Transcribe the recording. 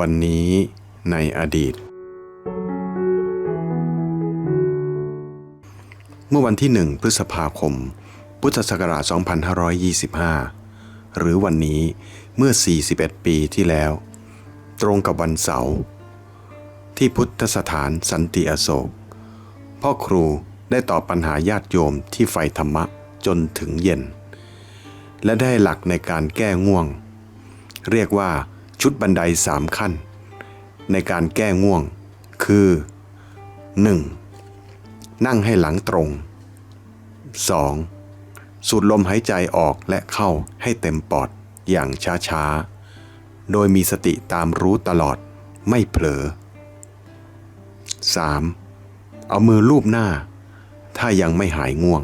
วันนี้ในอดีต เมื่อวันที่1พฤษภาคม พุทธศักราช 2525 หรือวันนี้เมื่อ 41 ปีที่แล้ว ตรงกับวันเสาร์ที่พุทธสถานสันติอโศก พ่อครูได้ตอบปัญหาญาติโยมที่ไฟธรรมะจนถึงเย็น และได้หลักในการแก้ง่วง เรียกว่า ชุดบันไดสามขั้น ในการแก้ง่วง คือ 1. นั่งให้หลังตรง 2. สูดลมหายใจออกและเข้าให้เต็มปอดอย่างช้าๆ โดยมีสติตามรู้ตลอดไม่เผลอ 3. เอามือลูบหน้า ถ้ายังไม่หายง่วง